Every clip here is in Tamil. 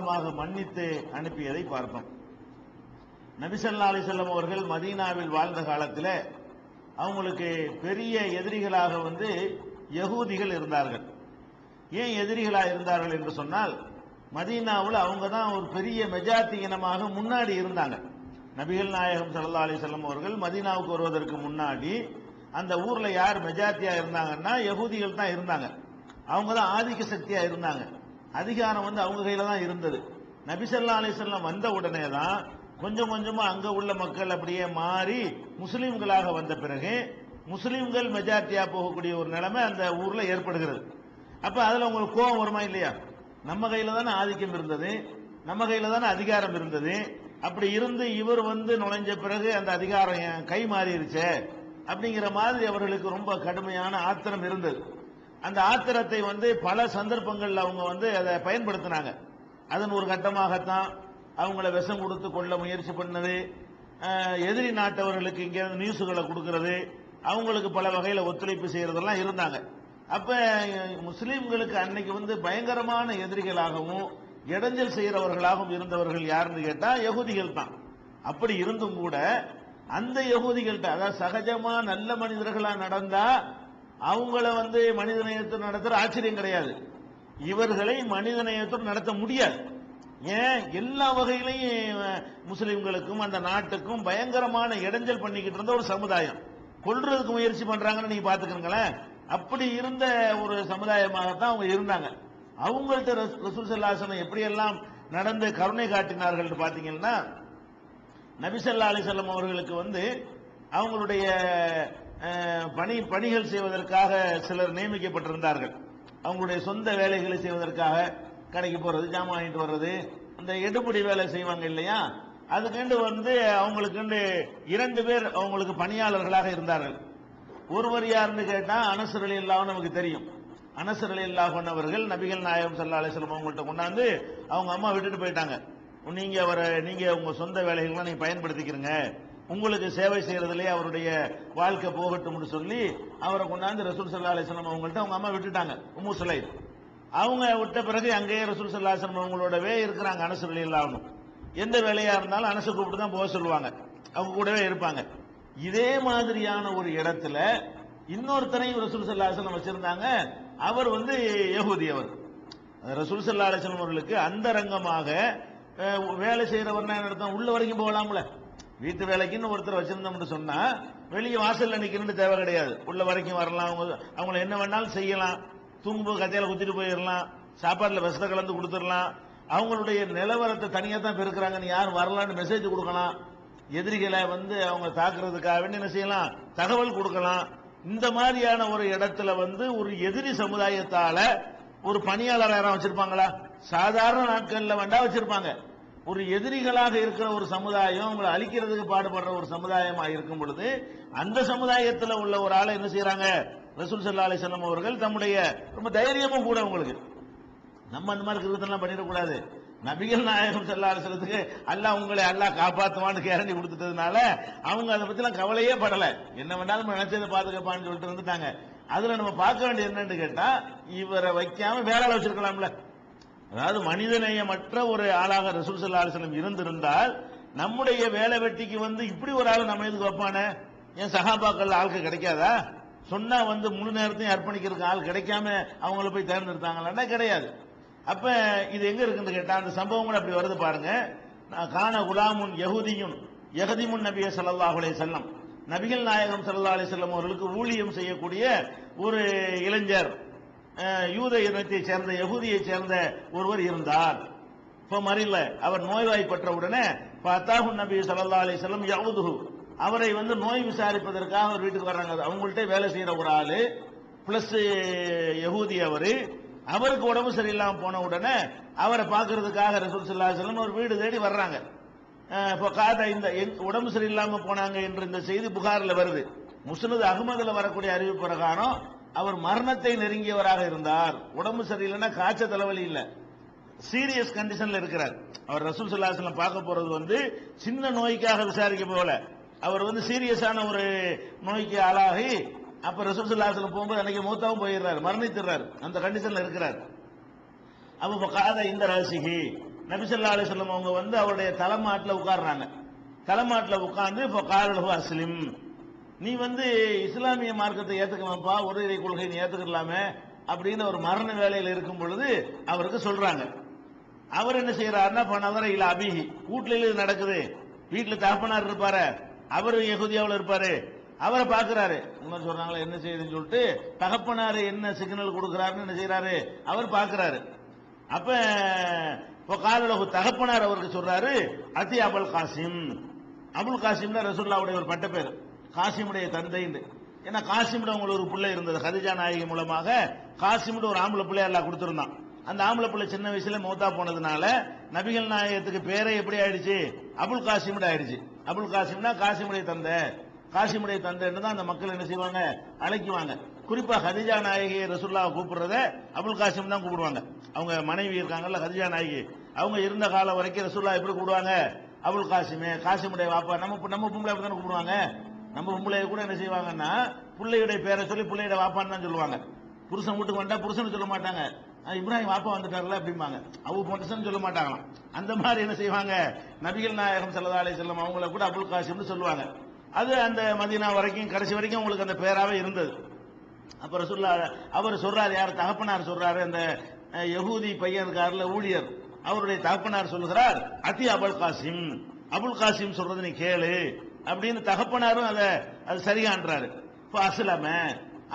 பூரணமாக மன்னித்து அனுப்பியதை பார்த்தோம். நபிசல்லா அலிசல்லம் அவர்கள் மதீனாவில் வாழ்ந்த காலத்தில் அவங்களுக்கு பெரிய எதிரிகளாக வந்து யகூதிகள் இருந்தார்கள். ஏன் எதிரிகளாக இருந்தார்கள் என்று சொன்னால் மதீனாவில் அவங்க தான் ஒரு பெரிய மெஜாத்தி இனமாக முன்னாடி இருந்தாங்க. நபிகள் நாயகம் சல்லா அலிசல்லம் அவர்கள் மதீனாவுக்கு வருவதற்கு முன்னாடி அந்த ஊரில் யார் மெஜாத்தியாக இருந்தாங்கன்னா யகூதிகள் தான் இருந்தாங்க. அவங்க தான் ஆதிக்க சக்தியாக இருந்தாங்க. அதிகாரம் வந்து அவங்க கையில தான் இருந்தது. நபிசல்லா அலிசல்லாம் வந்த உடனே தான் கொஞ்சம் கொஞ்சமா அங்க உள்ள மக்கள் அப்படியே மாறி முஸ்லீம்களாக வந்த பிறகு முஸ்லீம்கள் மெஜாரிட்டியா போகக்கூடிய ஒரு நிலைமை அந்த ஊர்ல ஏற்படுகிறது. அப்ப அதுல உங்களுக்கு கோபம் வருமா இல்லையா? நம்ம கையில தானே ஆதிக்கம் இருந்தது. நம்ம கையில தானே அதிகாரம் இருந்தது. அப்படி இருந்து இவர் வந்து நுழைஞ்ச பிறகு அந்த அதிகாரம் கை மாறிடுச்சே அப்படிங்கிற மாதிரி அவர்களுக்கு ரொம்ப கடுமையான ஆத்திரம் இருந்தது. அந்த ஆத்திரத்தை வந்து பல சந்தர்ப்பங்களில் அவங்க வந்து அதை பயன்படுத்தினாங்க. அதன் ஒரு கட்டமாகத்தான் அவங்கள விஷம் கொடுத்து கொள்ள முயற்சி பண்ணது. எதிரி நாட்டவர்களுக்கு இங்கேருந்து நியூஸுகளை கொடுக்கறது. அவங்களுக்கு பல வகையில் ஒத்துழைப்பு செய்யறதெல்லாம் இருந்தாங்க. அப்போ முஸ்லீம்களுக்கு அன்னைக்கு வந்து பயங்கரமான எதிரிகளாகவும் இடைஞ்சல் செய்கிறவர்களாகவும் இருந்தவர்கள் யாருன்னு கேட்டால் யகுதிகள் தான். அப்படி இருந்தும் கூட அந்த யகுதிகள்கிட்ட அதாவது சகஜமாக நல்ல மனிதர்களாக நடந்தால் அவங்கள வந்து மனிதநேயத்தில் நடத்துற ஆச்சரியம் கிடையாது. இவர்களை மனிதநேயத்தில் நடத்த முடியாது. ஏன்? எல்லா வகையிலையும் முஸ்லிம்களுக்கும் அந்த நாட்டுக்கும் பயங்கரமான இடைஞ்சல் பண்ணிக்கிட்டு இருந்த ஒரு சமுதாயம். கொல்றதுக்கு முயற்சி பண்றாங்கன்னு நீங்க பாத்துக்கிறீங்களேன் அப்படி இருந்த ஒரு சமுதாயமாகத்தான் அவங்க இருந்தாங்க. அவங்கள்ட்ட ரசூல் சல்லாசனம் எப்படியெல்லாம் நடந்து கருணை காட்டினார்கள் பாத்தீங்கன்னா நபிசல்லா அலிசல்லம் அவர்களுக்கு வந்து அவங்களுடைய பணி பணிகள் செய்வதற்காக சிலர் நியமிக்கப்பட்டிருந்தார்கள். அவங்களுடைய சொந்த வேலைகளை செய்வதற்காக கடைக்கு போறது ஜாமான் வாங்கிட்டு வர்றது இந்த எடுபடி வேலை செய்வாங்க இல்லையா? அதுக்கண்டு வந்து அவங்களுக்குண்டு இரண்டு பேர் அவங்களுக்கு பணியாளர்களாக இருந்தார்கள். ஒருவர் யாருன்னு கேட்டா அனசர் அலி நமக்கு தெரியும். அனசர் அலி அவர்கள் நபிகள் நாயகம் சல்லா அலிஸ்லாம் அவங்கள்ட்ட கொண்டாந்து அவங்க அம்மா விட்டுட்டு போயிட்டாங்க. நீங்க அவரை நீங்க உங்க சொந்த வேலைகள்லாம் நீங்க பயன்படுத்திக்கிறீங்க. உங்களுக்கு சேவை செய்யறதுலே அவருடைய வாழ்க்கை போகட்டும்னு சொல்லி அவரை கொண்டாந்து ரசூல் சல்லா அலிஸ்லாம் அவங்கள்ட்ட அவங்க அம்மா விட்டுட்டாங்க உம்மு சுலை அவங்க விட்ட பிறகு அங்கேயே ரசூல் சல்லா அலிஸ்லாம் அவங்களோடவே இருக்கிறாங்க அனசு அலி எந்த வேலையா இருந்தாலும் அனசு கூப்பிட்டு தான் போக சொல்லுவாங்க. அவங்க கூடவே இருப்பாங்க. இதே மாதிரியான ஒரு இடத்துல இன்னொருத்தரையும் ரசூல் சல்லாஹம் வச்சிருந்தாங்க. அவர் வந்து யகூதி அவர். ரசூல் சல்லா அலிஸ்லாம் அவர்களுக்கு அந்த ரங்கமாக வேலை செய்யறவர்னா என்ன அர்த்தம் உள்ள வரைக்கும் போகலாம்ல. வீட்டு வேலைக்குன்னு ஒருத்தர் வச்சிருந்தோம்னு சொன்னா வெளியே வாசல்ல நிக்கணும்னு தேவை கிடையாது. உள்ள வரைக்கும் வரலாம் அவங்க அவங்கள என்ன வேணாலும் செய்யலாம். தூங்கும்போது கத்தையில குத்திட்டு போயிடலாம் சாப்பாடுல விஷத்தை கலந்து கொடுத்துடலாம் அவங்களுடைய நிலவரத்தை தனியா தான் பெருக்கிறாங்கன்னு யாரும் வரலான்னு மெசேஜ் கொடுக்கலாம். எதிரிகளை வந்து அவங்க தாக்குறதுக்காக வேண்டி என்ன செய்யலாம்? தகவல் கொடுக்கலாம். இந்த மாதிரியான ஒரு இடத்துல வந்து ஒரு எதிரி சமுதாயத்தால ஒரு பணியாளர் யாரும் வச்சிருப்பாங்களா? சாதாரண நாட்கள்ல வேண்டா வச்சிருப்பாங்க. ஒரு எதிரிகளாக இருக்கிற ஒரு சமுதாயம் அவங்களை அழிக்கிறதுக்கு பாடுபடுற ஒரு சமுதாயமாக இருக்கும் பொழுது அந்த சமுதாயத்தில் உள்ள ஒரு ஆளை என்ன செய்யறாங்க ரசூல் சல்லா அலிசல்லாம் அவர்கள் தம்முடைய ரொம்ப தைரியமும் கூட உங்களுக்கு நம்ம அந்த மாதிரி கிருத்தெல்லாம் பண்ணிடக்கூடாது நபிகள் நாயகம் செல்லாரசலத்துக்கு அல்லாஹ் உங்களை அல்லாஹ் காப்பாற்றுவான்னு கேரண்டி கொடுத்துட்டதுனால அவங்க அதை பற்றிலாம் கவலையே படலை. என்ன வேணாலும் நினைச்சதை பாதுகாப்பான்னு சொல்லிட்டு வந்துட்டாங்க. அதில் நம்ம பார்க்க வேண்டியது என்னன்னு கேட்டால் இவரை வைக்காம வேற வச்சிருக்கலாம்ல. அதாவது மனிதநேயமற்ற ஒரு ஆளாக ரசூல் சல்லா அலிஸ்லம் இருந்திருந்தால் நம்முடைய வேலை வெட்டிக்கு வந்து இப்படி ஒரு ஆள் நம்ம எதுக்கு வைப்பானே? ஏன் சகாபாக்கள் ஆளுக்கு கிடைக்காதா? சொன்னா வந்து முழு நேரத்தையும் அர்ப்பணிக்கிறதுக்கு ஆள் கிடைக்காம அவங்கள போய் தேர்ந்தெடுத்தாங்களான்னா கிடையாது. அப்ப இது எங்க இருக்குன்னு கேட்டா அந்த சம்பவங்கள் அப்படி வருது பாருங்க. நான் காண குலாமுன் யகுதியும் யகதிமுன் நபிய சல்லாஹ் அலே செல்லம் நபிகள் நாயகம் சல்லா அலி செல்லம் அவர்களுக்கு ஊழியம் செய்யக்கூடிய ஒரு இளைஞர். யூத இனத்தைச் சேர்ந்த யகுதியைச் சேர்ந்த ஒருவர் இருந்தார். இப்ப மறியல. அவர் நோய்வாய்ப்பற்ற உடனே பத்தாஹு நபி சல்லா அலி செல்லம் யவுதுஹு அவரை வந்து நோய் விசாரிப்பதற்காக அவர் வீட்டுக்கு வர்றாங்க. அவங்கள்ட்ட வேலை செய்யற ஒரு ஆளு. பிளஸ் யகூதி அவர். அவருக்கு உடம்பு சரியில்லாமல் போன உடனே அவரை பார்க்கறதுக்காக ரசூல் சல்லா செல்லம் ஒரு வீடு தேடி வர்றாங்க. இப்போ காத இந்த உடம்பு சரியில்லாமல் போனாங்க என்று இந்த செய்தி புகாரில் வருது. முஸ்னது அகமதில் வரக்கூடிய அறிவு பிரகாரம் அவர் மரணத்தை நெருங்கியவராக இருந்தார். உடம்பு சரியில்லைன்னா காய்ச்ச தலைவலி இல்ல. சீரியஸ் கண்டிஷன்ல இருக்கிறார். அவர் ரசூல் சுல்லாசலம் பார்க்க போறது வந்து சின்ன நோய்க்காக விசாரிக்க போகல. அவர் வந்து சீரியஸான ஒரு நோய்க்கு ஆளாகி அப்ப ரசூல் சுல்லாசலம் போகும்போது அன்னைக்கு மூத்தாவும் போயிடுறாரு மரணித்துறாரு அந்த கண்டிஷன்ல இருக்கிறார். அப்ப காத இந்த ராசிகி நபிசல்லா அலிஸ்லாம் அவங்க வந்து அவருடைய தலைமாட்டில் உட்கார்றாங்க. தலைமாட்டில் உட்கார்ந்து இப்போ காரலு அஸ்லிம். நீ வந்து இஸ்லாமிய மார்க்கத்தை ஏத்துக்கலாம்ப்பா ஒரு இறை கொள்கை நீ ஏத்துக்கலாமே அப்படின்னு ஒரு மரண வேலையில் இருக்கும் பொழுது அவருக்கு சொல்றாங்க. அவர் என்ன செய்யறாருன்னா பணவர இல்ல அபிஹி. வீட்டுல இது நடக்குது. வீட்டுல தகப்பனார் இருப்பாரு. அவர் எகுதியாவில் இருப்பாரு. அவரை பாக்குறாரு. இன்னும் சொல்றாங்களா என்ன செய்யுதுன்னு சொல்லிட்டு தகப்பனாரு என்ன சிக்னல் கொடுக்கிறாருன்னு என்ன செய்யறாரு அவர் பாக்குறாரு. அப்ப இப்போ காலலகு தகப்பனார் அவருக்கு சொல்றாரு அதி அபுல் காசிம். அபுல் காசிம் தான் ரசூல்லாவுடைய ஒரு பட்ட பேர் காசிமுடைய தந்தை ஏன்னா காசிமுட அவங்களுக்கு ஒரு பிள்ளை இருந்தது. ஹதிஜா நாயகி மூலமாக காசிமுட ஒரு ஆம்பளை பிள்ளை எல்லாம் கொடுத்துருந்தான். அந்த ஆம்பளை பிள்ளை சின்ன வயசுல மௌத்தா போனதுனால நபிகள் நாயகத்துக்கு பேரே எப்படி ஆயிடுச்சு? அபுல் காசிமுட ஆயிடுச்சு. அபுல் காசிம்னா காசிமுடைய தந்தை. காசிமுடைய தந்தைன்னு தான் அந்த மக்கள் என்ன செய்வாங்க? அழைக்குவாங்க. குறிப்பா ஹதிஜா நாயகி ரசுல்லாவை கூப்பிடுறத அபுல் காசிம் தான் கூப்பிடுவாங்க. அவங்க மனைவி இருக்காங்கல்ல ஹதிஜா நாயகி. அவங்க இருந்த காலம் வரைக்கும் ரசுல்லா எப்படி கூப்பிடுவாங்க? அபுல் காசிமே காசிமுடைய வாப்பா நம்ம நம்ம பொம்பளை அப்படி தானே கூப்பிடுவாங்க? நம்ம பொம்பளைய கூட என்ன செய்வாங்கன்னா பிள்ளையுடைய பேரை சொல்லி பிள்ளையோட வாப்பான்னு தான் சொல்லுவாங்க. புருஷன் வீட்டுக்கு வந்தா புருஷன் சொல்ல மாட்டாங்க. இப்ராஹிம் வாப்பா வந்துட்டார்ல அப்படிம்பாங்க அவங்க புருஷன் சொல்ல மாட்டாங்களாம். அந்த மாதிரி என்ன செய்வாங்க? நபிகள் நாயகம் சல்லா அலி செல்லம் அவங்கள கூட அபுல் காசிம்னு சொல்லுவாங்க. அது அந்த மதீனா வரைக்கும் கடைசி வரைக்கும் உங்களுக்கு அந்த பேராவே இருந்தது. அப்புறம் ரசூல்லா அவர் சொல்றாரு யார் தகப்பனார் சொல்றாரு அந்த யகூதி பையன் இருக்காருல ஊழியர். அவருடைய தகப்பனார் சொல்லுகிறார் அதி அபுல் காசிம். அபுல் காசிம் சொல்றது நீ கேளு. அப்படின்னு தகப்பனாரும் அதை அது சரியான்றாரு. இப்போ அஸ்லாம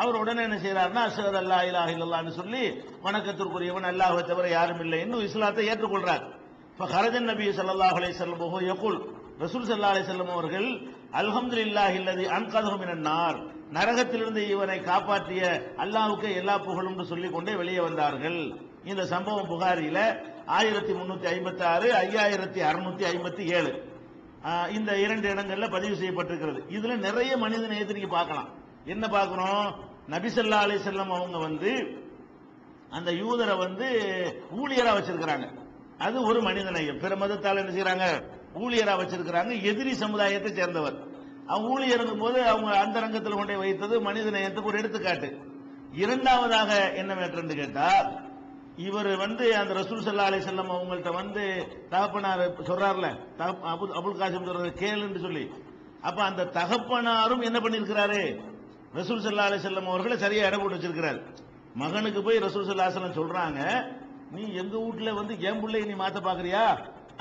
அவர் உடனே என்ன செய்யறாருன்னா அஸ்ஹது அல்லா இலாஹ இல்லல்லாஹ்னு சொல்லி வணக்கத்திற்குரியவன் அல்லாஹ்வை தவிர யாரும் இல்லை இன்னும் இஸ்லாத்தை ஏற்றுக்கொள்றார். இப்போ ஹரஜன் நபி சல்லாஹ் அலைஹி செல்லம் ஓஹோ யகுல் ரசூல் சல்லா அலைஹி செல்லம் அவர்கள் அல்ஹம்துலில்லாஹி அல்லதி இல்லது அன்கதகம் நார் நரகத்திலிருந்து இவனை காப்பாற்றிய அல்லாஹ்வுக்கு எல்லா புகழும் சொல்லிக் கொண்டே வெளியே வந்தார்கள். இந்த சம்பவம் புகாரில ஆயிரத்தி முன்னூத்தி ஐம்பத்தி ஆறு ஐயாயிரத்தி அறுநூத்தி ஐம்பத்தி ஏழு. இந்த இரண்டு இடங்கள்ல பதிவு செய்யப்பட்டிருக்கிறது. இதுல நிறைய மனித நேயத்தை நீங்க பார்க்கலாம். என்ன பார்க்கணும் நபிசல்லா அலி செல்லம் அவங்க வந்து அந்த யூதரை வந்து ஊழியரா வச்சிருக்கிறாங்க. அது ஒரு மனித நேயம். பிற மதத்தால் என்ன செய்யறாங்க? ஊழியரா வச்சிருக்கிறாங்க. எதிரி சமுதாயத்தை சேர்ந்தவர். அவங்க ஊழியர் போது அவங்க அந்த ரங்கத்தில் கொண்டே வைத்தது மனித நேயத்துக்கு ஒரு எடுத்துக்காட்டு. இரண்டாவதாக என்ன மேட்டர்னு கேட்டால் இவர் வந்து அந்த ரசூல் சல்லா அலி செல்லம் அவங்கள்ட்ட வந்து தகப்பனார் சொல்றாருல அபுல் அபுல் காசிம் சொல்றது கேளுன்னு சொல்லி. அப்ப அந்த தகப்பனாரும் என்ன பண்ணிருக்கிறாரு ரசூல் சல்லா அலி செல்லம் அவர்களை சரியா இடம் போட்டு வச்சிருக்கிறார். மகனுக்கு போய் ரசூல் சல்லா செல்லம் சொல்றாங்க நீ எங்க வீட்டுல வந்து என் பிள்ளைய நீ மாத்த பாக்குறியா?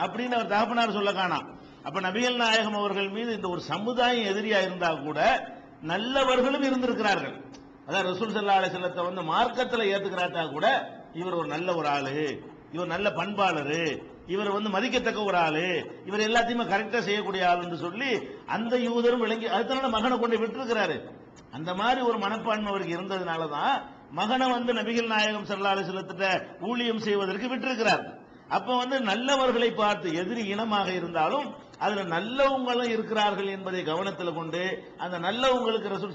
அப்படின்னு அவர் தகப்பனார் சொல்ல காணாம். அப்ப நபிகள் நாயகம் அவர்கள் மீது இந்த ஒரு சமுதாயம் எதிரியா இருந்தா கூட நல்லவர்களும் இருந்திருக்கிறார்கள். அதான் ரசூல் சல்லா அலி செல்லத்தை வந்து மார்க்கத்தில் ஏத்துக்கிறாட்டா கூட இவர் ஒரு நல்ல ஒரு ஆளு. இவர் நல்ல பண்பாளரு. இவர் வந்து மதிக்கத்தக்க ஒரு ஆளு. இவர் எல்லாத்தையுமே கரெக்டா செய்யக்கூடிய ஆளுன்னு சொல்லி அந்த யூதரும் விளங்கி அதனால மகனை கொண்டு விட்டுருக்கிறாரு. அந்த மாதிரி ஒரு மனப்பான்மை அவருக்கு இருந்ததுனால தான் மகனை வந்து நபிகள் நாயகம் ஸல்லல்லாஹு செலுத்திட்ட ஊழியம் செய்வதற்கு விட்டிருக்கிறார். அப்ப வந்து நல்லவர்களை பார்த்து எதிரி இனமாக இருந்தாலும் அதுல நல்லவங்களும் இருக்கிறார்கள் என்பதை கவனத்தில் கொண்டு அந்த நல்லவங்களுக்கு ரசூல்